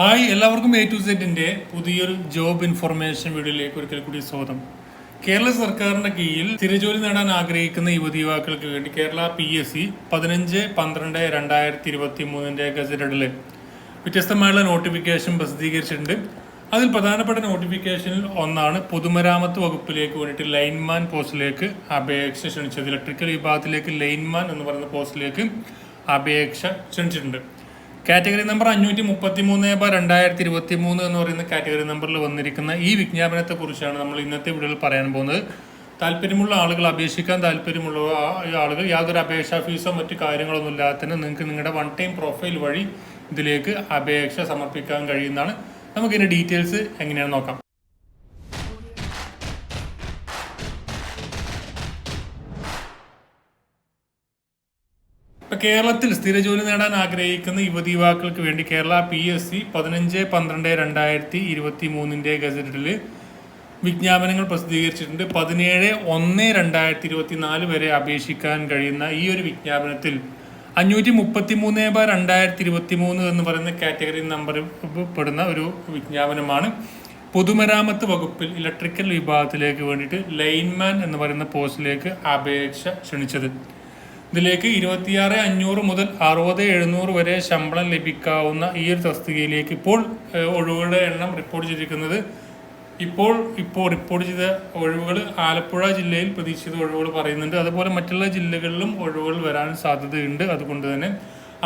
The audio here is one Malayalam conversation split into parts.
ഹായ് എല്ലാവർക്കും എ ടു സെറ്റിന്റെ പുതിയൊരു ജോബ് ഇൻഫർമേഷൻ വീഡിയോയിലേക്ക് ഒരിക്കൽ കൂടി സ്വാഗതം. കേരള സർക്കാരിന്റെ കീഴിൽ തിരുജോലി നേടാൻ ആഗ്രഹിക്കുന്ന യുവതി യുവാക്കൾക്ക് വേണ്ടി കേരള പി എസ് സി പതിനഞ്ച് പന്ത്രണ്ട് രണ്ടായിരത്തി ഇരുപത്തി മൂന്നിന്റെ ഗസറ്റഡിൽ വ്യത്യസ്തമായുള്ള നോട്ടിഫിക്കേഷൻ പ്രസിദ്ധീകരിച്ചിട്ടുണ്ട്. അതിൽ പ്രധാനപ്പെട്ട നോട്ടിഫിക്കേഷനിൽ ഒന്നാണ് പൊതുമരാമത്ത് വകുപ്പിലേക്ക് വേണ്ടിയിട്ട് ലൈൻമാൻ പോസ്റ്റിലേക്ക് അപേക്ഷ ക്ഷണിച്ചത്. ഇലക്ട്രിക്കൽ വിഭാഗത്തിലേക്ക് ലൈൻമാൻ എന്ന് പറയുന്ന പോസ്റ്റിലേക്ക് അപേക്ഷ ക്ഷണിച്ചിട്ടുണ്ട്. കാറ്റഗറി നമ്പർ അഞ്ഞൂറ്റി മുപ്പത്തി മൂന്ന് ബ രണ്ടായിരത്തി ഇരുപത്തി മൂന്ന് എന്ന് പറയുന്ന കാറ്റഗറി നമ്പറിൽ വന്നിരിക്കുന്ന ഈ വിജ്ഞാപനത്തെ കുറിച്ചാണ് നമ്മൾ ഇന്നത്തെ വീഡിയോയിൽ പറയാൻ പോകുന്നത്. താല്പര്യമുള്ള ആളുകൾ അപേക്ഷിക്കാൻ താല്പര്യമുള്ള ആളുകൾ യാതൊരു അപേക്ഷാ ഫീസോ മറ്റു കാര്യങ്ങളൊന്നും ഇല്ലാതെ തന്നെ നിങ്ങൾക്ക് നിങ്ങളുടെ വൺ ടൈം പ്രൊഫൈൽ വഴി ഇതിലേക്ക് അപേക്ഷ സമർപ്പിക്കാൻ കഴിയുന്നതാണ്. നമുക്കിതിന്റെ ഡീറ്റെയിൽസ് എങ്ങനെയാണെന്ന് നോക്കാം. ഇപ്പൊ കേരളത്തിൽ സ്ഥിര ജോലി നേടാൻ ആഗ്രഹിക്കുന്ന യുവതി യുവാക്കൾക്ക് വേണ്ടി കേരള പി എസ് സി പതിനഞ്ച് പന്ത്രണ്ട് രണ്ടായിരത്തി ഇരുപത്തി മൂന്നിന്റെ ഗസറ്റിൽ വിജ്ഞാപനങ്ങൾ പ്രസിദ്ധീകരിച്ചിട്ടുണ്ട്. പതിനേഴ് ഒന്ന് രണ്ടായിരത്തി ഇരുപത്തി നാല് വരെ അപേക്ഷിക്കാൻ കഴിയുന്ന ഈ ഒരു വിജ്ഞാപനത്തിൽ അഞ്ഞൂറ്റി മുപ്പത്തി മൂന്ന് ബാർ രണ്ടായിരത്തി ഇരുപത്തി മൂന്ന് എന്ന് പറയുന്ന കാറ്റഗറി നമ്പർ പെടുന്ന ഒരു വിജ്ഞാപനമാണ്. പൊതുമരാമത്ത് വകുപ്പിൽ ഇലക്ട്രിക്കൽ വിഭാഗത്തിലേക്ക് വേണ്ടിയിട്ട് ലൈൻമാൻ എന്ന് പറയുന്ന പോസ്റ്റിലേക്ക് അപേക്ഷ ക്ഷണിച്ചത്. ഇതിലേക്ക് ഇരുപത്തിയാറ് അഞ്ഞൂറ് മുതൽ അറുപത് എഴുന്നൂറ് വരെ ശമ്പളം ലഭിക്കാവുന്ന ഈ ഒരു തസ്തികയിലേക്ക് ഇപ്പോൾ ഒഴിവുകളുടെ എണ്ണം റിപ്പോർട്ട് ചെയ്തിരിക്കുന്നത്. ഇപ്പോൾ ഇപ്പോൾ റിപ്പോർട്ട് ചെയ്ത ഒഴിവുകൾ ആലപ്പുഴ ജില്ലയിൽ പ്രതീക്ഷിത ഒഴിവുകൾ പറയുന്നുണ്ട്. അതുപോലെ മറ്റുള്ള ജില്ലകളിലും ഒഴിവുകൾ വരാൻ സാധ്യതയുണ്ട്. അതുകൊണ്ട് തന്നെ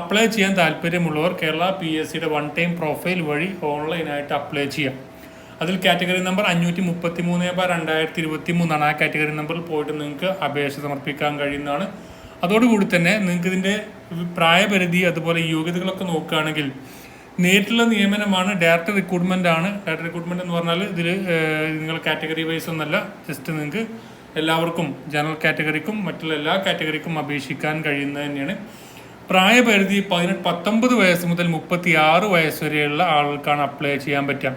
അപ്ലൈ ചെയ്യാൻ താല്പര്യമുള്ളവർ കേരള പി എസ് സിയുടെ വൺ ടൈം പ്രൊഫൈൽ വഴി ഓൺലൈനായിട്ട് അപ്ലൈ ചെയ്യാം. അതിൽ കാറ്റഗറി നമ്പർ അഞ്ഞൂറ്റി മുപ്പത്തി മൂന്ന് ബാർ രണ്ടായിരത്തി ഇരുപത്തി മൂന്നാണ് ആ കാറ്റഗറി നമ്പറിൽ പോയിട്ട് നിങ്ങൾക്ക് അപേക്ഷ സമർപ്പിക്കാൻ കഴിയുന്നതാണ്. അതോടുകൂടി തന്നെ നിങ്ങൾക്ക് ഇതിന്റെ പ്രായപരിധി അതുപോലെ യോഗ്യതകളൊക്കെ നോക്കുകയാണെങ്കിൽ നേരിട്ടുള്ള നിയമനമാണ് ഡയറക്റ്റ് റിക്രൂട്ട്മെന്റ് ആണ്. ഡയറക്റ്റ് റിക്രൂട്ട്മെന്റ് എന്ന് പറഞ്ഞാൽ ഇതിൽ നിങ്ങൾ കാറ്റഗറി വൈസ് ഒന്നല്ല ജസ്റ്റ് നിങ്ങൾക്ക് എല്ലാവർക്കും ജനറൽ കാറ്റഗറിക്കും മറ്റുള്ള എല്ലാ കാറ്റഗറിക്കും അപേക്ഷിക്കാൻ കഴിയുന്നത് തന്നെയാണ്. പ്രായപരിധി പതിനെട്ട് പത്തൊമ്പത് വയസ്സ് മുതൽ മുപ്പത്തി ആറ് വയസ്സ് വരെയുള്ള ആളുകൾക്കാണ് അപ്ലൈ ചെയ്യാൻ പറ്റുക.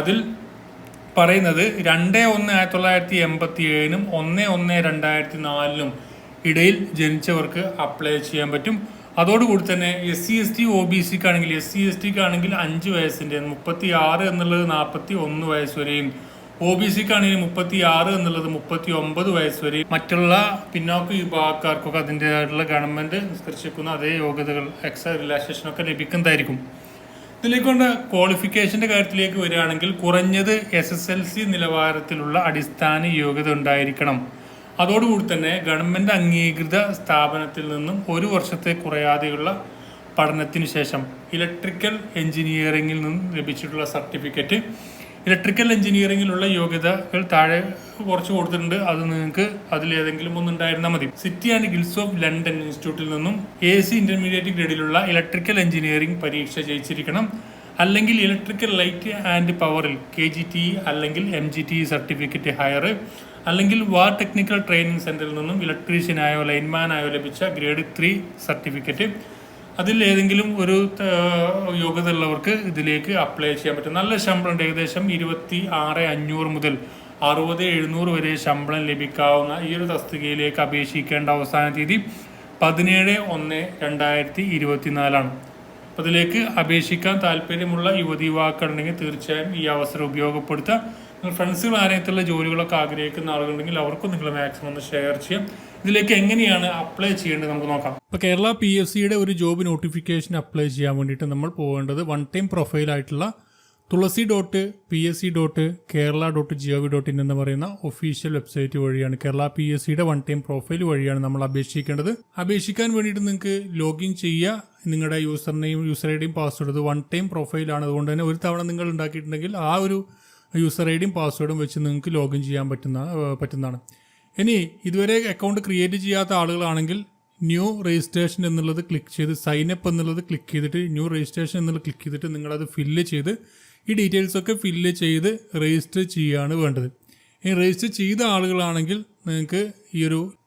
അതിൽ പറയുന്നത് രണ്ട് ഒന്ന് ആയിരത്തി തൊള്ളായിരത്തി എൺപത്തി ഏഴിനും ഒന്ന് ഒന്ന് രണ്ടായിരത്തി നാലിനും ഇടയിൽ ജനിച്ചവർക്ക് അപ്ലൈ ചെയ്യാൻ പറ്റും. അതോടുകൂടി തന്നെ S C S T O B സിക്ക് ആണെങ്കിൽ എസ് സി എസ് ടിക്ക് ആണെങ്കിൽ അഞ്ച് വയസ്സിന്റെ മുപ്പത്തി ആറ് എന്നുള്ളത് നാൽപ്പത്തി ഒന്ന് വയസ്സ് വരെയും ഒ ബി സിക്ക് ആണെങ്കിൽ മുപ്പത്തി ആറ് എന്നുള്ളത് മുപ്പത്തി ഒമ്പത് വയസ്സ് വരെ മറ്റുള്ള പിന്നോക്ക വിഭാഗക്കാർക്കൊക്കെ അതിന്റെതായിട്ടുള്ള ഗവൺമെന്റ് നിഷ്കർഷിക്കുന്ന അതേ യോഗ്യതകൾ എക്സ്ട്രാ റിലാക്സേഷനൊക്കെ ലഭിക്കുന്നതായിരിക്കും. ഇതിലേക്കൊണ്ട് ക്വാളിഫിക്കേഷന്റെ കാര്യത്തിലേക്ക് വരികയാണെങ്കിൽ കുറഞ്ഞത് എസ് എസ് എൽ സി നിലവാരത്തിലുള്ള അടിസ്ഥാന യോഗ്യത ഉണ്ടായിരിക്കണം. അതോടുകൂടി തന്നെ ഗവൺമെന്റ് അംഗീകൃത സ്ഥാപനത്തിൽ നിന്നും ഒരു വർഷത്തെ കുറയാതെയുള്ള പഠനത്തിന് ശേഷം ഇലക്ട്രിക്കൽ എഞ്ചിനീയറിംഗിൽ നിന്നും ലഭിച്ചിട്ടുള്ള സർട്ടിഫിക്കറ്റ്. ഇലക്ട്രിക്കൽ എഞ്ചിനീയറിംഗിലുള്ള യോഗ്യതകൾ താഴെ കുറച്ച് കൊടുത്തിട്ടുണ്ട്. അത് നിങ്ങൾക്ക് അതിലേതെങ്കിലും ഒന്നുണ്ടായിരുന്നാൽ മതി. City and guilds of London ഇൻസ്റ്റിറ്റ്യൂട്ടിൽ നിന്നും എ സി ഇന്റർമീഡിയറ്റ് ഗ്രേഡിലുള്ള ഇലക്ട്രിക്കൽ എഞ്ചിനീയറിംഗ് പരീക്ഷ ജയിച്ചിരിക്കണം. അല്ലെങ്കിൽ ഇലക്ട്രിക്കൽ ലൈറ്റ് ആൻഡ് പവറിൽ കെ ജി ടി അല്ലെങ്കിൽ M G T certificate higher അല്ലെങ്കിൽ വാർ ടെക്നിക്കൽ ട്രെയിനിങ് സെന്ററിൽ നിന്നും ഇലക്ട്രീഷ്യനായോ ലൈൻമാനായോ ലഭിച്ച ഗ്രേഡ് ത്രീ സർട്ടിഫിക്കറ്റ്. അതിൽ ഏതെങ്കിലും ഒരു യോഗ്യത ഉള്ളവർക്ക് ഇതിലേക്ക് അപ്ലൈ ചെയ്യാൻ പറ്റും. നല്ല ശമ്പളം ഉണ്ട് ഏകദേശം ഇരുപത്തി ആറ് അഞ്ഞൂറ് മുതൽ അറുപത് എഴുന്നൂറ് വരെ ശമ്പളം ലഭിക്കാവുന്ന ഈ ഒരു തസ്തികയിലേക്ക് അപേക്ഷിക്കേണ്ട അവസാന തീയതി പതിനേഴ് ഒന്ന് രണ്ടായിരത്തി ഇരുപത്തിനാലാണ്. അപ്പോൾ ഇതിലേക്ക് അപേക്ഷിക്കാൻ താല്പര്യമുള്ള യുവതി യുവാക്കളുണ്ടെങ്കിൽ തീർച്ചയായും ഈ അവസരം ഉപയോഗപ്പെടുത്തുക. ഫ്രണ്ട്സുകൾ ആരെങ്കിലും ജോലികളൊക്കെ ആഗ്രഹിക്കുന്ന ആളുകളുണ്ടെങ്കിൽ അവർക്കും നിങ്ങൾ മാക്സിമം ഒന്ന് ഷെയർ ചെയ്യാം. ഇതിലേക്ക് എങ്ങനെയാണ് അപ്ലൈ ചെയ്യേണ്ടത് നമുക്ക് നോക്കാം. ഇപ്പോൾ കേരള പി എഫ് സിയുടെ ഒരു ജോബ് നോട്ടിഫിക്കേഷൻ അപ്ലൈ ചെയ്യാൻ വേണ്ടിയിട്ട് നമ്മൾ പോകേണ്ടത് one time പ്രൊഫൈലായിട്ടുള്ള Thulasi dot P S C dot Kerala dot G O V dot in എന്ന് പറയുന്ന ഒഫീഷ്യൽ വെബ്സൈറ്റ് വഴിയാണ്. കേരള പി എസ് സിയുടെ വൺ ടൈം പ്രൊഫൈൽ വഴിയാണ് നമ്മൾ അപേക്ഷിക്കേണ്ടത്. അപേക്ഷിക്കാൻ വേണ്ടിയിട്ട് നിങ്ങൾക്ക് ലോഗിൻ ചെയ്യുക. നിങ്ങളുടെ യൂസർ നെയിം യൂസർ ഐ ഡിയും പാസ്വേഡ് വൺ ടൈം പ്രൊഫൈലാണ് അതുകൊണ്ട് തന്നെ ഒരു തവണ നിങ്ങൾ ഉണ്ടാക്കിയിട്ടുണ്ടെങ്കിൽ ആ ഒരു യൂസർ ഐ ഡിയും പാസ്വേഡും വെച്ച് നിങ്ങൾക്ക് ലോഗിൻ ചെയ്യാൻ പറ്റുന്ന പറ്റുന്നതാണ്. ഇനി ഇതുവരെ അക്കൗണ്ട് ക്രിയേറ്റ് ചെയ്യാത്ത ആളുകളാണെങ്കിൽ ന്യൂ രജിസ്ട്രേഷൻ എന്നുള്ളത് ക്ലിക്ക് ചെയ്ത് സൈൻ അപ്പ് എന്നുള്ളത് ക്ലിക്ക് ചെയ്തിട്ട് ന്യൂ രജിസ്ട്രേഷൻ എന്നുള്ളത് ക്ലിക്ക് ചെയ്തിട്ട് നിങ്ങളത് ഫില്ല് ചെയ്ത് ഈ ഡീറ്റെയിൽസൊക്കെ ഫില്ല് ചെയ്ത് രജിസ്റ്റർ ചെയ്യുകയാണ് വേണ്ടത്. ഈ രജിസ്റ്റർ ചെയ്ത ആളുകളാണെങ്കിൽ നിങ്ങൾക്ക് ഈ ഒരു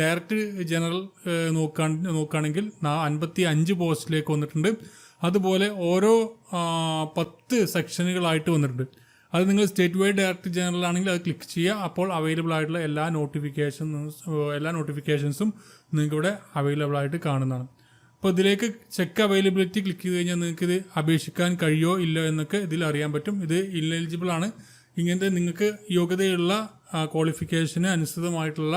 ഡയറക്റ്റ് ജനറൽ നോക്കാൻ നോക്കുകയാണെങ്കിൽ അൻപത്തി അഞ്ച് പോസ്റ്റിലേക്ക് വന്നിട്ടുണ്ട്. അതുപോലെ ഓരോ പത്ത് സെക്ഷനുകളായിട്ട് വന്നിട്ടുണ്ട്. അത് നിങ്ങൾ സ്റ്റേറ്റ് വൈഡ് ഡയറക്ടർ ജനറൽ ആണെങ്കിൽ അത് ക്ലിക്ക് ചെയ്യുക. അപ്പോൾ അവൈലബിൾ ആയിട്ടുള്ള എല്ലാ നോട്ടിഫിക്കേഷൻ എല്ലാ നോട്ടിഫിക്കേഷൻസും നിങ്ങൾക്ക് ഇവിടെ അവൈലബിൾ ആയിട്ട് കാണുന്നതാണ്. അപ്പോൾ ഇതിലേക്ക് ചെക്ക് അവൈലബിലിറ്റി ക്ലിക്ക് ചെയ്ത് കഴിഞ്ഞാൽ നിങ്ങൾക്ക് ഇത് അപേക്ഷിക്കാൻ കഴിയോ ഇല്ലോ എന്നൊക്കെ ഇതിൽ അറിയാൻ പറ്റും. ഇത് ഇൻഎലിജിബിൾ ആണ്. ഇങ്ങനത്തെ നിങ്ങൾക്ക് യോഗ്യതയുള്ള ക്വാളിഫിക്കേഷന് അനുസൃതമായിട്ടുള്ള